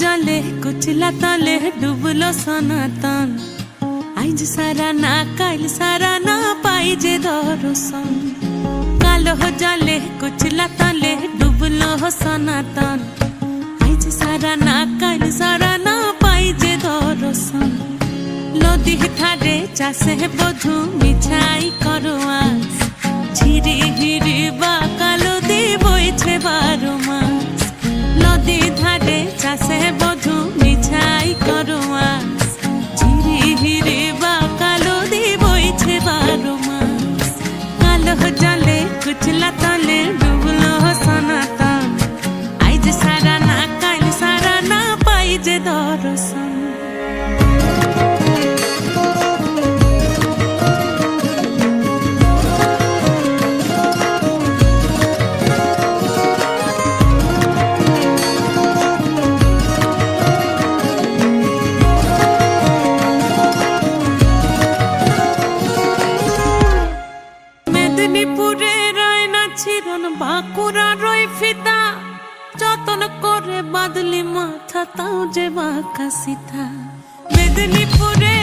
জলে কুচলা তলে ডুবলো সনাতন আইজ সারা না কাল সারা না পাই যে দর্শন কালো জলে কুচলা তলে ডুবলো সনাতন আইজ সারা না কাল সারা না পাই যে দর্শন নদী ধারে চাষে বধু মিছাই করোয়াস ঝিরি হিরি পাই যে দর্শন মেদিনীপুরে রায়না ছিরন বাঁকুড়া রই ফিতা বাদলি মাথা তাও যে বাঁকা সিথা মেদিনীপুরে